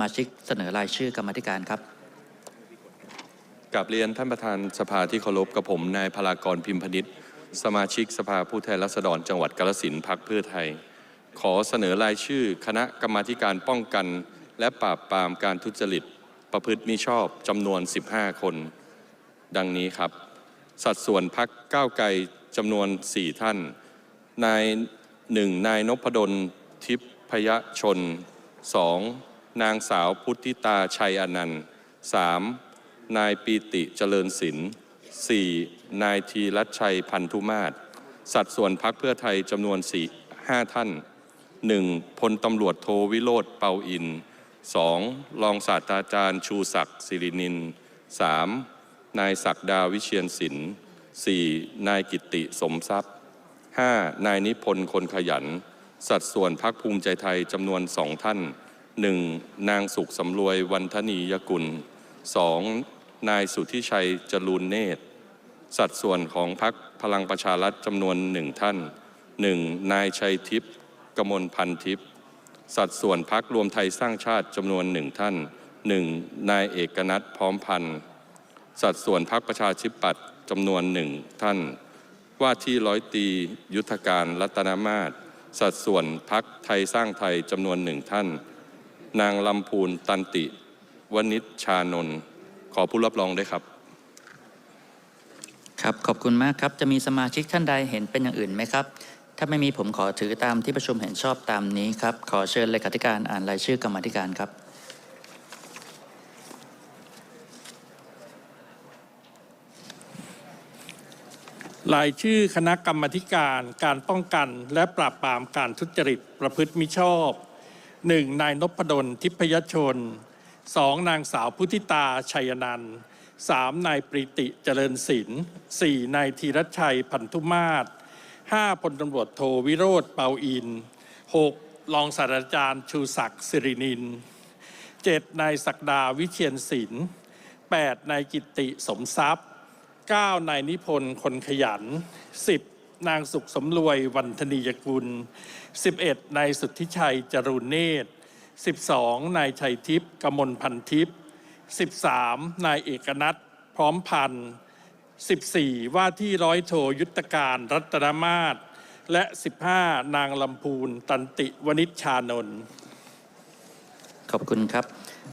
มาชิกเสนอรายชื่อกรรมาธิการครับกับเรียนท่านประธานสภาที่เคารพกับผมนายพลากรพิมพนิษฐ์สมาชิกสภาผู้แทนราษฎรจังหวัดกาฬสินธุ์พักเพื่อไทย ขอเสนอรายชื่อ คณะกรรมาการป้องกัน และปราบปรามการทุจริต ประพฤติมิชอบจำนวน 15 คน ดังนี้ครับ สัดส่วนพักก้าวไกลจำนวน 4 ท่าน นายหนึ่งนายนพดลทิพยชน 2. นางสาวพุทธิตาชัยอนันต์ 3. นายปีติเจริญศิลป์ 4. นายทีรัชชัยพันธุมาศสัดส่วนพักเพื่อไทยจำนวน4 5ท่าน 1. พลตำรวจโทวิโรธเปาอิน 2. รองศาสตราจารย์ชูศักดิ์สิรินิน 3. นายศักดาวิเชียนศิลป์ 4. นายกิตติสมทรัพย์ 5. นายนิพนธ์คนขยัน สัดส่วนพักภูมิใจไทยจำนวนสองท่าน 1. นางสุขสำรวยวันธนียกุล 2. นายสุทธิชัยจรูนเนตร สัดส่วนของพักพลังประชารัฐจำนวนหนึ่งท่าน 1. นายชัยทิพย์กมลพันทิพย์สัดส่วนพักรวมไทยสร้างชาติจำนวนหนึ่งท่าน 1. นายเอกนัทพร้อมพันธ์สัดส่วนพักประชาธิปัตย์จำนวนหนึ่งท่าน ว่าที่ร้อยตียุทธการรัตนมาศสัดส่วนพักไทยสร้างไทยจำนวนหนึ่งท่าน นางลำพูนตันติวณิชชานนท์ขอผู้รับรองด้วยครับ ครับขอบคุณมากครับ จะมีสมาชิกท่านใดเห็นเป็นอย่างอื่นไหมครับ ถ้าไม่มีผมขอถือตามที่ประชุมเห็นชอบตามนี้ครับ ขอเชิญเลขาธิการอ่านรายชื่อกรรมาธิการครับรายชื่อคณะกรรมาธิการการป้องกันและปราบปรามการทุจริตประพฤติมิชอบ 1. นายนพดลทิพยชน 2. นางสาวพุทธิตาชัยนันท์ 3. นายปรีติเจริญศิลป์ 4. นายธีรชัยพันธุมาศ 5. พลตำรวจโทวิโรธเปาอิน 6. รองศาสตราจารย์ชูศักดิ์สิรินิน 7. นายศักดาวิเชียนศิลป์ 8. นายกิตติสมทรัพย์ 9. นายนิพนธ์คนขยัน 10. นางสุขสำรวยวันธนียกุล 11. นายสุทธิชัยจรูนเนตร 12. นายชัยทิพย์กมลพันทิพย์ 13. นายเอกนัทพร้อมพันธ์ 14. ว่าที่ร้อยโทยุทธการรัตนมาศและ 15. นางลำพูนตันติวณิชชานนท์ขอบคุณครับ